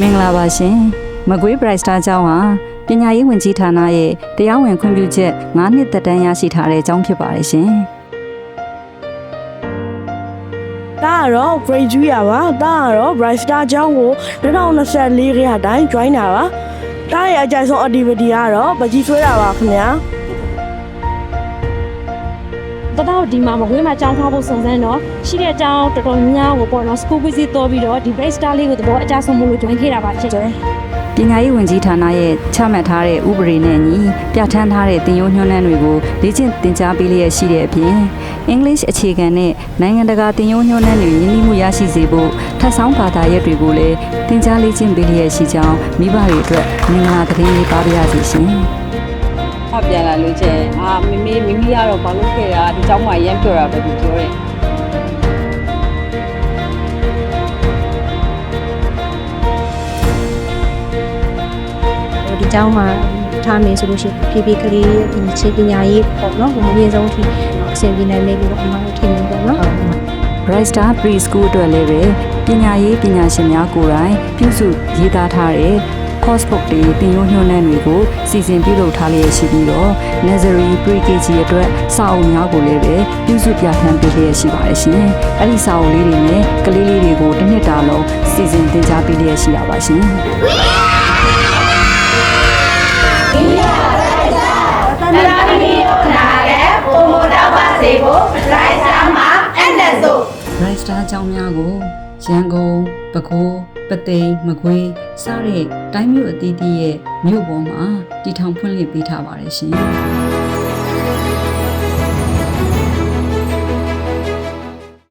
မင်္ဂလာပါရှင်မကွေး Bright Star ကျောင်းဟာပညာရေးဝန်ကြီးဌာနရဲ့တရားဝင်ခွင့်ပြုချက်9နှစ်သက်တမ်းရရှိထားတဲ့ကျောင်းဖြစ်ပါတယ်ရှင်ဒါကတော့ Grade 2ရပါဒါကတော့ Bright Star ကျောင်းကို2024ခရတိုင်း join တာပါဒါရဲ့အကြိုက်ဆုံး activity ကတော့ပကြီးဆွဲတာပါခင်ဗျာ တတော်ဒီမှာမကွေးမှာကြောင်းထားဖို့စုံစမ်းတော့ရှိတဲ့အကြောင်းတော်တော်များများကိုပေါ့နော် school visit တော့ပြီးတော့ဒီ break star လေးကိုသဘောအကျဆုံးမလို့ join ခဲ့တာပါဖြစ်တယ်ပညာရေးဝန်ကြီးဌာနရဲ့ချမှတ်ထားတဲ့ဥပဒေနဲ့ညီပြဋ္ဌာန်းထားတဲ့သင်ရိုးညွှန်းတမ်းတွေကိုလေ့ကျင့်သင်ကြားပေးလျက်ရှိတဲ့အပြင် English အခြေခံနဲ့နိုင်ငံတကာသင်ရိုးညွှန်းတမ်းတွေရင်းနှီးမှုရရှိစေဖို့ထပ်ဆောင်းဘာသာရပ်တွေကိုလည်းသင်ကြားလေ့ကျင့်ပေးလျက်ရှိကြောင်းမိဘတွေအတွက်မင်္ဂလာသတင်းလေးပါပြရစီရှင် ဟောပြန်လာလို့ချင်းအာမမေမိမိကတော့ဘာလို့ခဲ့တာဒီเจ้าမရမ်းပြောတာပဲသူပြောတယ် ဒီเจ้าမှာထားမယ်ဆိုလို့ရှိရင်ဖြည်းဖြည်းကလေးဒီခြေပညာရေးပေါ့နော်ဘုံအမြင့်ဆုံးအထိအဆင်ပြေနိုင်မယ်လို့အမှန်ထင်တယ်ပေါ့နော် Bright Star Preschool အတွက်လည်းပဲပညာရေးပညာရှင်များကိုယ်တိုင်ပြုစုရေးသားထားတဲ့ course book တွေသင်ရိုးညွှန်းတမ်းတွေကိုစီစဉ်ပြုလုပ်ထားလျက်ရှိပြီးတော့ Nursery Pre-KG အတွက်စာအုပ်များကိုလည်းပဲပြုစုပြဋ္ဌာန်းပေးလျက်ရှိပါတယ်ရှင်။အဲ့ဒီစာအုပ်လေးတွေနဲ့ကလေးလေးတွေကိုတစ်နှစ်တာလုံးစီစဉ်သင်ကြားပေးလျက်ရှိရပါရှင်။ဘရိုက်စတာကျောင်းများကို ရန်ကုန်ပဲခူးပသိမ်မကွေးစတဲ့တိုင်းမြို့အသီးသီးရဲ့မြို့ပေါ်မှာတည်ထောင်ဖွင့်လှစ်ပေးထားပါတယ်ရှင်။